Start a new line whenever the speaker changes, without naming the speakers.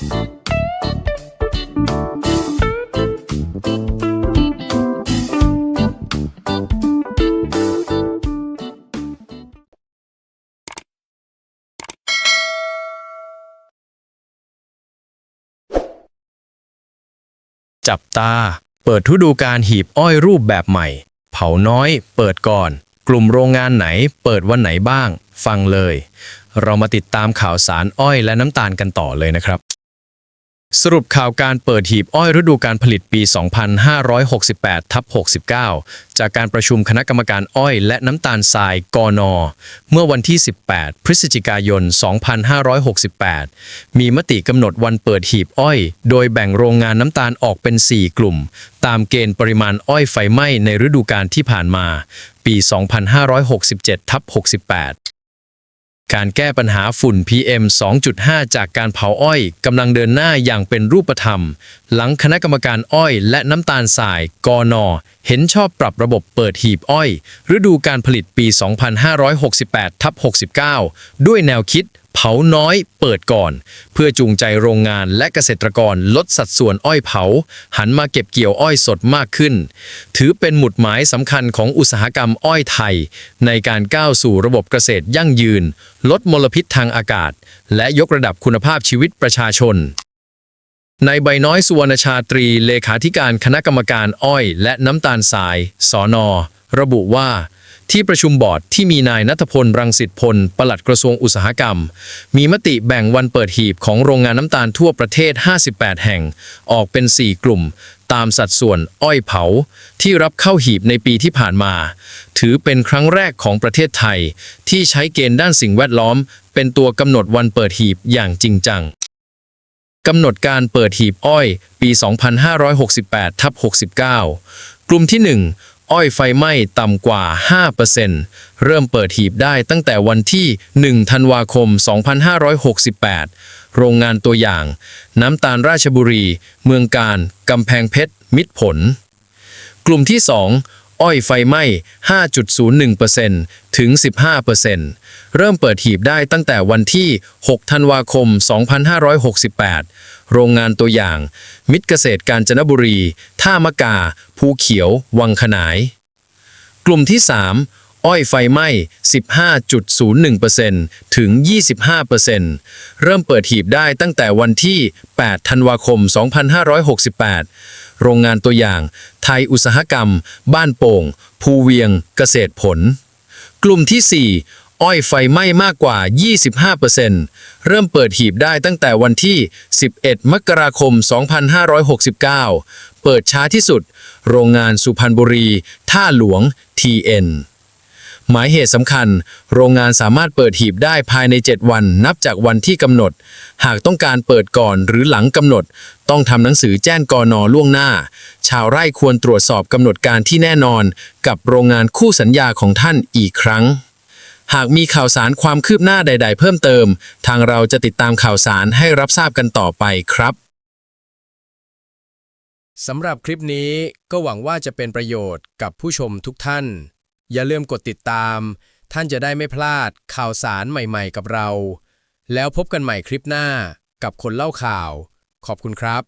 จับตา เปิดฤดูการหีบอ้อยรูปแบบใหม่ เผาน้อย เปิดก่อน กลุ่มโรงงานไหน เปิดวันไหนบ้าง ฟังเลย เรามาติดตามข่าวสารอ้อยและน้ำตาลกันต่อเลยนะครับ สรุปข่าวการเปิดหีบอ้อยฤดูการผลิตปี 2568ทับ69 จากการประชุมคณะกรรมการอ้อยและน้ำตาลทรายกอนอเมื่อวันที่ 18 พฤศจิกายน 2568 มีมติกำหนดวันเปิดหีบอ้อย โดยแบ่งโรงงานน้ำตาลออกเป็น 4 กลุ่ม ตามเกณฑ์ปริมาณอ้อยไฟไหม้ในฤดูกาลที่ผ่านมา ปี 2567ทับ68 การแก้ปัญหาฝุ่น PM 2.5 จากการเผาอ้อยกำลังเดินหน้าอย่างเป็นรูปธรรม หลังคณะกรรมการอ้อยและน้ำตาลทรายกอนอเห็นชอบปรับระบบเปิดหีบอ้อย ฤดูการผลิตปี 2568ทับ69 ด้วยแนวคิดเผาน้อยเปิดก่อน เพื่อจูงใจโรงงานและเกษตรกรลดสัดส่วนอ้อยเผา หันมาเก็บเกี่ยวอ้อยสดมากขึ้น ถือเป็นหมุดหมายสำคัญของอุตสาหกรรมอ้อยไทย ในการก้าวสู่ระบบเกษตรยั่งยืน ลดมลพิษทางอากาศ และยกระดับคุณภาพชีวิตประชาชนในใบน้อยสุวรรณชาตรีเลขาธิการคณะกรรมการอ้อย และน้ำตาลทราย สอนอระบุว่า ที่ประชุมบอร์ดที่มีนายนัทพล รังสิตพล ปลัดกระทรวงอุตสาหกรรม มีมติแบ่งวันเปิดหีบของโรงงานน้ำตาลทั่วประเทศ 58 แห่ง ออกเป็น 4 กลุ่ม ตามสัดส่วนอ้อยเผา ที่รับเข้าหีบในปีที่ผ่านมา ถือเป็นครั้งแรกของประเทศไทย ที่ใช้เกณฑ์ด้านสิ่งแวดล้อม เป็นตัวกำหนดวันเปิดหีบอย่างจริงจังกำหนดการเปิดหีบอ้อย ปี 2568ทับ69 กลุ่มที่ 1 อ้อยไฟไหม้ต่ำกว่า 5%เริ่มเปิดหีบได้ตั้งแต่วันที่ 1 ธันวาคม 2568 โรงงานตัวอย่าง น้ำตาลราชบุรี เมืองการ กำแพงเพชร มิตรผล กลุ่มที่ 2 อ้อยไฟไหม้ 5.01%ถึง 15%เริ่มเปิดหีบได้ตั้งแต่วันที่ 6 ธันวาคม 2568 โรงงานตัวอย่าง มิตรเกษตรกาญจนบุรี ท่ามะกา ภูเขียว วังขนาย กลุ่มที่ 3 อ้อยไฟไหม้ 15.01%ถึง 25%เริ่มเปิดหีบได้ตั้งแต่วันที่ 8 ธันวาคม 2568 โรงงานตัวอย่าง ไทยอุตสาหกรรม บ้านโป่ง ภูเวียง เกษตรผล กลุ่มที่ 4อ้อยไฟไหม้มากกว่า 25%เริ่มเปิดหีบได้ตั้งแต่วันที่ 11 มกราคม 2569 เปิดช้าที่สุด โรงงานสุพรรณบุรี ท่าหลวง TN หมายเหตุสำคัญ โรงงานสามารถเปิดหีบได้ภายใน 7 วัน นับจากวันที่กำหนด หากต้องการเปิดก่อนหรือหลังกำหนด ต้องทำหนังสือแจ้งกอนอล่วงหน้า ชาวไร่ควรตรวจสอบกำหนดการที่แน่นอน กับโรงงานคู่สัญญาของท่านอีกครั้ง หากมีข่าวสารความคืบหน้าใด ๆ เพิ่มเติม ทางเราจะติดตามข่าวสารให้รับทราบกันต่อไปครับ
สำหรับคลิปนี้ก็หวังว่าจะเป็นประโยชน์กับผู้ชมทุกท่าน อย่าลืมกดติดตาม ท่านจะได้ไม่พลาดข่าวสารใหม่ๆกับเรา แล้วพบกันใหม่คลิปหน้ากับคนเล่าข่าว ขอบคุณครับ